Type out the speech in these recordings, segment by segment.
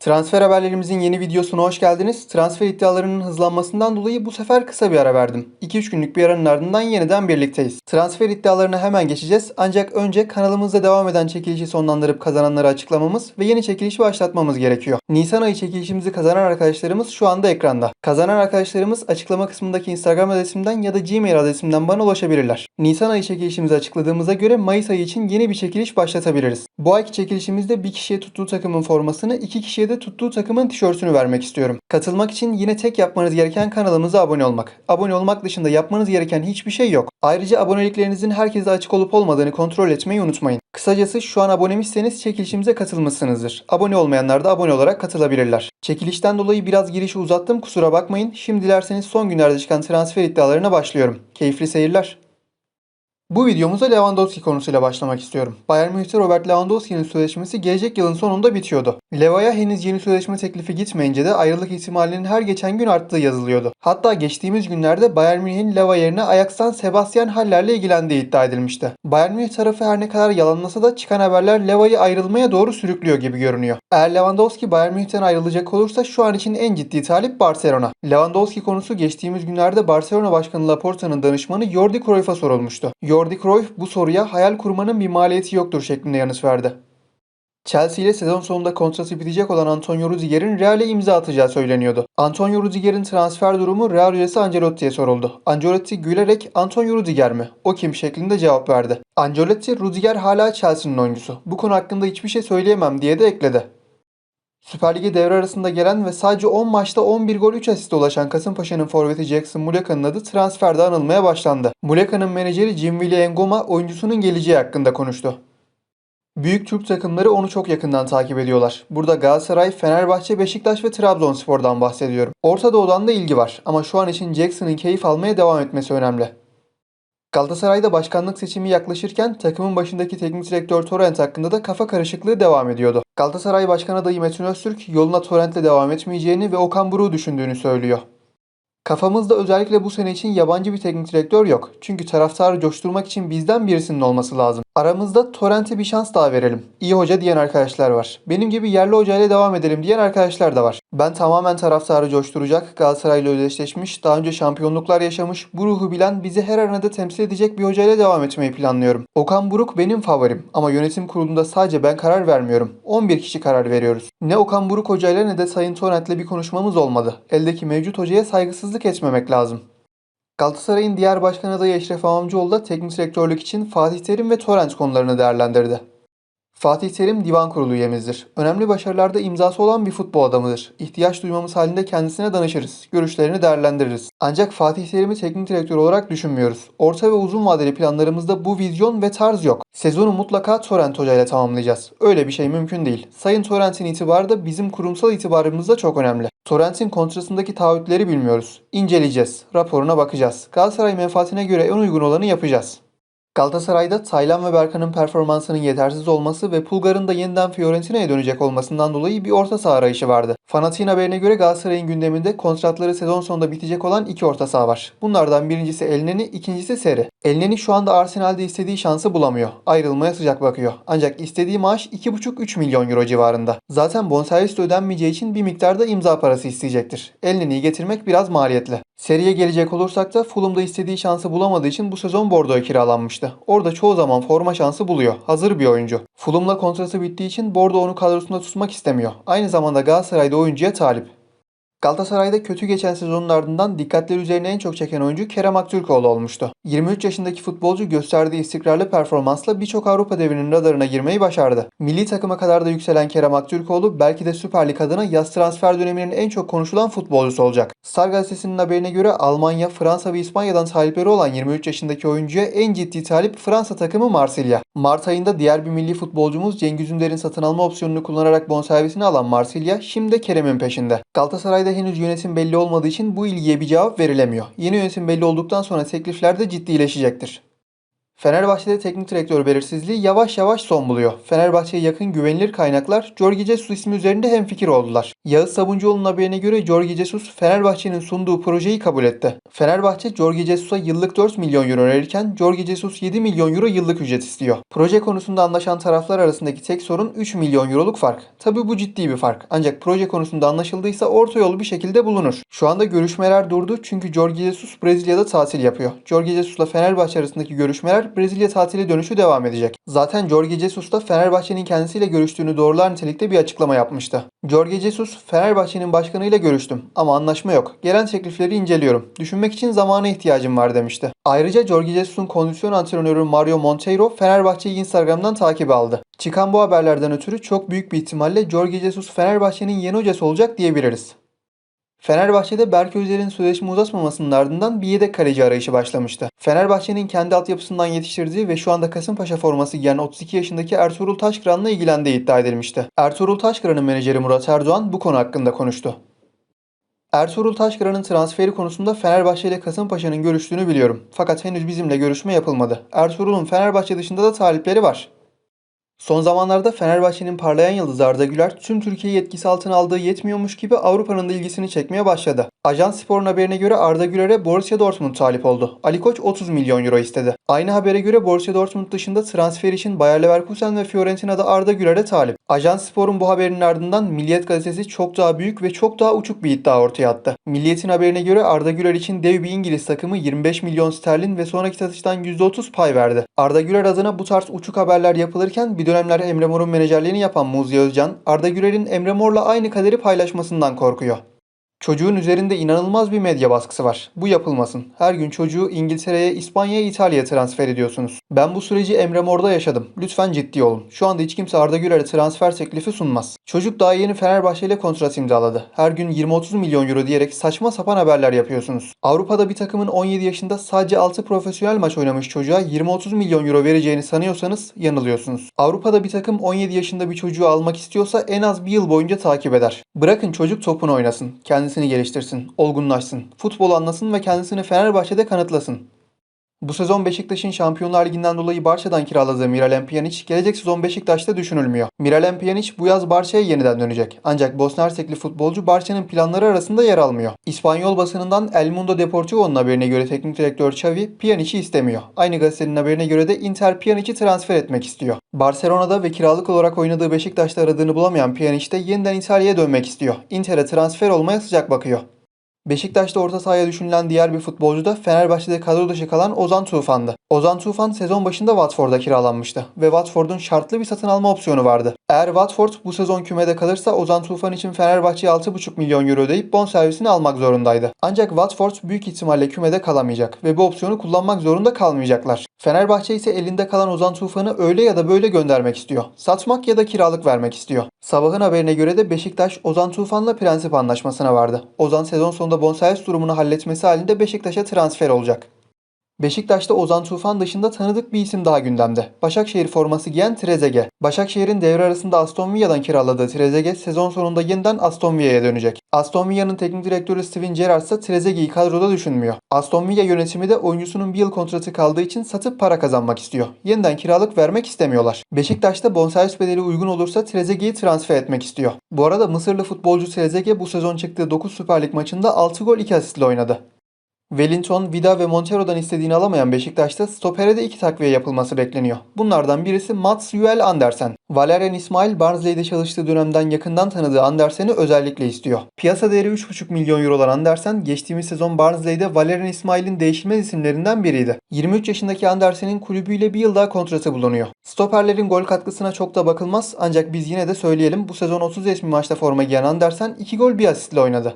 Transfer haberlerimizin yeni videosuna hoş geldiniz. Transfer iddialarının hızlanmasından dolayı bu sefer kısa bir ara verdim. 2-3 günlük bir aranın ardından yeniden birlikteyiz. Transfer iddialarına hemen geçeceğiz. Ancak önce kanalımızda devam eden çekilişi sonlandırıp kazananları açıklamamız ve yeni çekilişi başlatmamız gerekiyor. Nisan ayı çekilişimizi kazanan arkadaşlarımız şu anda ekranda. Kazanan arkadaşlarımız açıklama kısmındaki Instagram adresimden ya da Gmail adresimden bana ulaşabilirler. Nisan ayı çekilişimizi açıkladığımıza göre Mayıs ayı için yeni bir çekiliş başlatabiliriz. Bu ayki çekilişimizde bir kişiye tuttuğu takımın formasını, iki kişiye de tuttuğu takımın tişörtünü vermek istiyorum. Katılmak için yine tek yapmanız gereken kanalımıza abone olmak. Abone olmak dışında yapmanız gereken hiçbir şey yok. Ayrıca aboneliklerinizin herkese açık olup olmadığını kontrol etmeyi unutmayın. Kısacası şu an abonemişseniz çekilişimize katılmışsınızdır. Abone olmayanlar da abone olarak katılabilirler. Çekilişten dolayı biraz girişi uzattım kusura bakmayın. Şimdi dilerseniz son günlerde çıkan transfer iddialarına başlıyorum. Keyifli seyirler. Bu videomuza Lewandowski konusuyla başlamak istiyorum. Bayern Münih'te Robert Lewandowski'nin sözleşmesi gelecek yılın sonunda bitiyordu. Leva'ya henüz yeni sözleşme teklifi gitmeyince de ayrılık ihtimalinin her geçen gün arttığı yazılıyordu. Hatta geçtiğimiz günlerde Bayern Münih'in Leva yerine Ajax'tan Sebastian Haller'le ilgilendiği iddia edilmişti. Bayern Münih tarafı her ne kadar yalanlasa da çıkan haberler Leva'yı ayrılmaya doğru sürüklüyor gibi görünüyor. Eğer Lewandowski Bayern Münih'ten ayrılacak olursa şu an için en ciddi talip Barcelona. Lewandowski konusu geçtiğimiz günlerde Barcelona Başkanı Laporta'nın danışmanı Jordi Cruyff'a sorulmuştu. Jordi Cruyff bu soruya hayal kurmanın bir maliyeti yoktur şeklinde yanıt verdi. Chelsea ile sezon sonunda kontratı bitecek olan Antonio Rudiger'in Real'e imza atacağı söyleniyordu. Antonio Rudiger'in transfer durumu Real üyesi Ancelotti'ye soruldu. Ancelotti gülerek Antonio Rudiger mi? O kim şeklinde cevap verdi. Ancelotti Rudiger hala Chelsea'nin oyuncusu. Bu konu hakkında hiçbir şey söyleyemem diye de ekledi. Süper Lig'e devre arasında gelen ve sadece 10 maçta 11 gol 3 asiste ulaşan Kasımpaşa'nın forveti Jackson Muleka'nın adı transferde anılmaya başlandı. Muleka'nın menajeri Jim Willy Ngoma oyuncusunun geleceği hakkında konuştu. Büyük Türk takımları onu çok yakından takip ediyorlar. Burada Galatasaray, Fenerbahçe, Beşiktaş ve Trabzonspor'dan bahsediyorum. Orta Doğu'dan da ilgi var ama şu an için Jackson'ın keyif almaya devam etmesi önemli. Galatasaray'da başkanlık seçimi yaklaşırken takımın başındaki teknik direktör Torrent hakkında da kafa karışıklığı devam ediyordu. Galatasaray Başkan adayı Metin Öztürk yoluna Torrent'le devam etmeyeceğini ve Okan Buruk'u düşündüğünü söylüyor. Kafamızda özellikle bu sene için yabancı bir teknik direktör yok. Çünkü taraftarı coşturmak için bizden birisinin olması lazım. Aramızda Torrent'e bir şans daha verelim. İyi hoca diyen arkadaşlar var. Benim gibi yerli hocayla devam edelim diyen arkadaşlar da var. Ben tamamen taraftarı coşturacak, Galatasaray'la özdeşleşmiş, daha önce şampiyonluklar yaşamış, bu ruhu bilen, bizi her arenada temsil edecek bir hocayla devam etmeyi planlıyorum. Okan Buruk benim favorim ama yönetim kurulunda sadece ben karar vermiyorum. 11 kişi karar veriyoruz. Ne Okan Buruk hocayla ne de Sayın Torrent'le bir konuşmamız olmadı. Eldeki mevcut hocaya saygısızlık etmemek lazım. Galatasaray'ın diğer başkan adayı Eşref Amamcıoğlu da teknik direktörlük için Fatih Terim ve Torrent konularını değerlendirdi. Fatih Terim divan kurulu üyemizdir. Önemli başarılarda imzası olan bir futbol adamıdır. İhtiyaç duymamız halinde kendisine danışırız. Görüşlerini değerlendiririz. Ancak Fatih Terim'i teknik direktör olarak düşünmüyoruz. Orta ve uzun vadeli planlarımızda bu vizyon ve tarz yok. Sezonu mutlaka Torrent hocayla tamamlayacağız. Öyle bir şey mümkün değil. Sayın Torrent'in itibarı da bizim kurumsal itibarımızda çok önemli. Torrent'in kontratındaki taahhütleri bilmiyoruz. İnceleyeceğiz. Raporuna bakacağız. Galatasaray menfaatine göre en uygun olanı yapacağız. Galatasaray'da Taylan ve Berkan'ın performansının yetersiz olması ve Pulgar'ın da yeniden Fiorentina'ya dönecek olmasından dolayı bir orta saha arayışı vardı. Fanatiğin haberine göre Galatasaray'ın gündeminde kontratları sezon sonunda bitecek olan iki orta saha var. Bunlardan birincisi Elneni, ikincisi Seri. Elneni şu anda Arsenal'de istediği şansı bulamıyor. Ayrılmaya sıcak bakıyor. Ancak istediği maaş 2,5-3 milyon euro civarında. Zaten bonservis de ödenmeyeceği için bir miktarda imza parası isteyecektir. Elneni'yi getirmek biraz maliyetli. Seriye gelecek olursak da Fulham'da istediği şansı bulamadığı için bu sezon Bordeaux'a kiralanmıştı. Orada çoğu zaman forma şansı buluyor. Hazır bir oyuncu. Fulham'la kontratı bittiği için Bordeaux onu kadrosunda tutmak istemiyor. Aynı zamanda Galatasaray'da oyuncuya talip. Galatasaray'da kötü geçen sezonun ardından dikkatler üzerine en çok çeken oyuncu Kerem Aktürkoğlu olmuştu. 23 yaşındaki futbolcu gösterdiği istikrarlı performansla birçok Avrupa devinin radarına girmeyi başardı. Milli takıma kadar da yükselen Kerem Aktürkoğlu belki de Süper Lig adına yaz transfer döneminin en çok konuşulan futbolcusu olacak. Star gazetesinin haberine göre Almanya, Fransa ve İspanya'dan talipleri olan 23 yaşındaki oyuncuya en ciddi talip Fransa takımı Marsilya. Mart ayında diğer bir milli futbolcumuz Cengiz Ünder'in satın alma opsiyonunu kullanarak bonservisini alan Marsilya şimdi Kerem'in peşinde. Galatasaray'da henüz yönetim belli olmadığı için bu ilgiye bir cevap verilemiyor. Yeni yönetim belli olduktan sonra teklifler de ciddileşecektir. Fenerbahçe'de teknik direktör belirsizliği yavaş yavaş son buluyor. Fenerbahçe'ye yakın güvenilir kaynaklar Jorge Jesus ismi üzerinde hemfikir oldular. Yağız Sabuncuoğlu'nun haberine göre Jorge Jesus Fenerbahçe'nin sunduğu projeyi kabul etti. Fenerbahçe Jorge Jesus'a yıllık 4 milyon euro önerirken Jorge Jesus 7 milyon euro yıllık ücret istiyor. Proje konusunda anlaşan taraflar arasındaki tek sorun 3 milyon euroluk fark. Tabi bu ciddi bir fark. Ancak proje konusunda anlaşıldıysa orta yolu bir şekilde bulunur. Şu anda görüşmeler durdu çünkü Jorge Jesus Brezilya'da tatil yapıyor. Jorge Jesus'la Fenerbahçe arasındaki görüşmeler Brezilya tatili dönüşü devam edecek. Zaten Jorge Jesus da Fenerbahçe'nin kendisiyle görüştüğünü doğrular nitelikte bir açıklama yapmıştı. Jorge Jesus, Fenerbahçe'nin başkanıyla görüştüm ama anlaşma yok. Gelen teklifleri inceliyorum. Düşünmek için zamana ihtiyacım var demişti. Ayrıca Jorge Jesus'un kondisyon antrenörü Mario Monteiro Fenerbahçe'yi Instagram'dan takip aldı. Çıkan bu haberlerden ötürü çok büyük bir ihtimalle Jorge Jesus Fenerbahçe'nin yeni hocası olacak diyebiliriz. Fenerbahçe'de Berk Özer'in sözleşme uzatmamasının ardından bir yedek kaleci arayışı başlamıştı. Fenerbahçe'nin kendi altyapısından yetiştirdiği ve şu anda Kasımpaşa forması giyen 32 yaşındaki Ertuğrul Taşkıran'la ilgilendiği iddia edilmişti. Ertuğrul Taşkıran'ın menajeri Murat Erdoğan bu konu hakkında konuştu. Ertuğrul Taşkıran'ın transferi konusunda Fenerbahçe ile Kasımpaşa'nın görüştüğünü biliyorum. Fakat henüz bizimle görüşme yapılmadı. Ertuğrul'un Fenerbahçe dışında da talipleri var. Son zamanlarda Fenerbahçe'nin parlayan yıldızı Arda Güler tüm Türkiye'yi etkisi altına aldığı yetmiyormuş gibi Avrupa'nın da ilgisini çekmeye başladı. Ajans Spor'un haberine göre Arda Güler'e Borussia Dortmund talip oldu. Ali Koç 30 milyon euro istedi. Aynı habere göre Borussia Dortmund dışında transfer için Bayer Leverkusen ve Fiorentina'da Arda Güler'e talip. Ajans Spor'un bu haberinin ardından Milliyet gazetesi çok daha büyük ve çok daha uçuk bir iddia ortaya attı. Milliyet'in haberine göre Arda Güler için dev bir İngiliz takımı 25 milyon sterlin ve sonraki satıştan %30 pay verdi. Arda Güler adına bu tarz uçuk haberler yapılırken bir dönemler Emre Mor'un menajerliğini yapan Muzi Özcan, Arda Güler'in Emre Mor'la aynı kaderi paylaşmasından korkuyor. Çocuğun üzerinde inanılmaz bir medya baskısı var. Bu yapılmasın. Her gün çocuğu İngiltere'ye, İspanya'ya, İtalya'ya transfer ediyorsunuz. Ben bu süreci Emre Mor'da yaşadım. Lütfen ciddi olun. Şu anda hiç kimse Arda Güler'e transfer teklifi sunmaz. Çocuk daha yeni Fenerbahçe ile kontrat imzaladı. Her gün 20-30 milyon euro diyerek saçma sapan haberler yapıyorsunuz. Avrupa'da bir takımın 17 yaşında sadece 6 profesyonel maç oynamış çocuğa 20-30 milyon euro vereceğini sanıyorsanız yanılıyorsunuz. Avrupa'da bir takım 17 yaşında bir çocuğu almak istiyorsa en az bir yıl boyunca takip eder. Bırakın çocuk topunu oynasın. Kendisini geliştirsin, olgunlaşsın, futbol anlasın ve kendisini Fenerbahçe'de kanıtlasın. Bu sezon Beşiktaş'ın Şampiyonlar Ligi'nden dolayı Barça'dan kiraladığı Miralem Pjanic gelecek sezon Beşiktaş'ta düşünülmüyor. Miralem Pjanic bu yaz Barça'ya yeniden dönecek. Ancak Bosna Hersekli futbolcu Barça'nın planları arasında yer almıyor. İspanyol basınından El Mundo Deportivo'nun haberine göre teknik direktör Xavi Pjanic'i istemiyor. Aynı gazetenin haberine göre de Inter Pjanic'i transfer etmek istiyor. Barcelona'da ve kiralık olarak oynadığı Beşiktaş'ta aradığını bulamayan Pjanic de yeniden İtalya'ya dönmek istiyor. Inter'e transfer olmaya sıcak bakıyor. Beşiktaş'ta orta sahaya düşünülen diğer bir futbolcu da Fenerbahçe'de kadro dışı kalan Ozan Tufan'dı. Ozan Tufan sezon başında Watford'a kiralanmıştı ve Watford'un şartlı bir satın alma opsiyonu vardı. Eğer Watford bu sezon kümede kalırsa Ozan Tufan için Fenerbahçe'ye 6,5 milyon euro ödeyip bonservisini almak zorundaydı. Ancak Watford büyük ihtimalle kümede kalamayacak ve bu opsiyonu kullanmak zorunda kalmayacaklar. Fenerbahçe ise elinde kalan Ozan Tufan'ı öyle ya da böyle göndermek istiyor. Satmak ya da kiralık vermek istiyor. Sabahın haberine göre de Beşiktaş Ozan Tufan'la prensip anlaşmasına vardı. Ozan sezon sonunda bonservis durumunu halletmesi halinde Beşiktaş'a transfer olacak. Beşiktaş'ta Ozan Tufan dışında tanıdık bir isim daha gündemde. Başakşehir forması giyen Trezeguet. Başakşehir'in devre arasında Aston Villa'dan kiraladığı Trezeguet sezon sonunda yeniden Aston Villa'ya dönecek. Aston Villa'nın teknik direktörü Steven Gerrard ise Trezeguet'i kadroda düşünmüyor. Aston Villa yönetimi de oyuncusunun bir yıl kontratı kaldığı için satıp para kazanmak istiyor. Yeniden kiralık vermek istemiyorlar. Beşiktaş'ta bonservis bedeli uygun olursa Trezeguet'i transfer etmek istiyor. Bu arada Mısırlı futbolcu Trezeguet bu sezon çıktığı 9 Süper Lig maçında 6 gol 2 asistle oynadı. Wellington, Vida ve Montero'dan istediğini alamayan Beşiktaş'ta stopere de iki takviye yapılması bekleniyor. Bunlardan birisi Mats Juel Andersen. Valerian İsmail Barnsley'de çalıştığı dönemden yakından tanıdığı Andersen'i özellikle istiyor. Piyasa değeri 3,5 milyon euro olan Andersen geçtiğimiz sezon Barnsley'de Valerian İsmail'in değişilmez isimlerinden biriydi. 23 yaşındaki Andersen'in kulübüyle bir yıl daha kontratı bulunuyor. Stoperlerin gol katkısına çok da bakılmaz ancak biz yine de söyleyelim bu sezon 30 resmi maçta forma giyen Andersen 2 gol 1 asistle oynadı.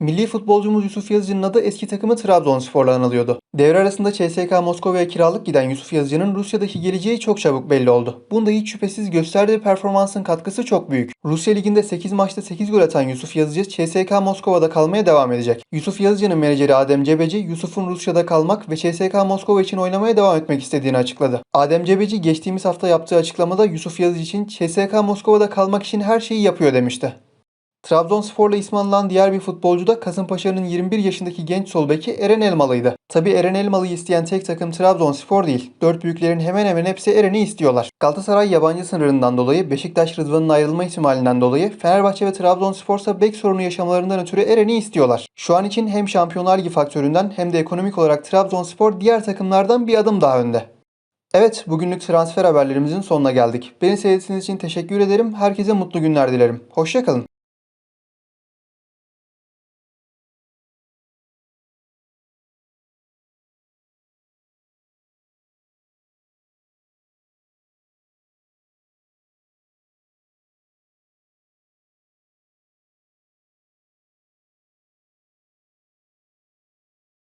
Milli futbolcumuz Yusuf Yazıcı'nın adı eski takımı Trabzonspor'la anılıyordu. Devre arasında CSKA Moskova'ya kiralık giden Yusuf Yazıcı'nın Rusya'daki geleceği çok çabuk belli oldu. Bunda hiç şüphesiz gösterdiği performansın katkısı çok büyük. Rusya Ligi'nde 8 maçta 8 gol atan Yusuf Yazıcı CSKA Moskova'da kalmaya devam edecek. Yusuf Yazıcı'nın menajeri Adem Cebeci, Yusuf'un Rusya'da kalmak ve CSKA Moskova için oynamaya devam etmek istediğini açıkladı. Adem Cebeci geçtiğimiz hafta yaptığı açıklamada Yusuf Yazıcı için CSKA Moskova'da kalmak için her şeyi yapıyor demişti. Trabzonspor'la ismi anılan diğer bir futbolcu da Kasımpaşa'nın 21 yaşındaki genç sol beki Eren Elmalı'ydı. Tabi Eren Elmalı'yı isteyen tek takım Trabzonspor değil. Dört büyüklerin hemen hemen hepsi Eren'i istiyorlar. Galatasaray yabancı sınırından dolayı, Beşiktaş Rıdvan'ın ayrılma ihtimalinden dolayı, Fenerbahçe ve Trabzonspor ise bek sorunu yaşamalarından ötürü Eren'i istiyorlar. Şu an için hem Şampiyonlar Ligi faktöründen hem de ekonomik olarak Trabzonspor diğer takımlardan bir adım daha önde. Evet, bugünlük transfer haberlerimizin sonuna geldik. Beni seyrettiğiniz için teşekkür ederim. Herkese mutlu günler dilerim. Hoşçakalın.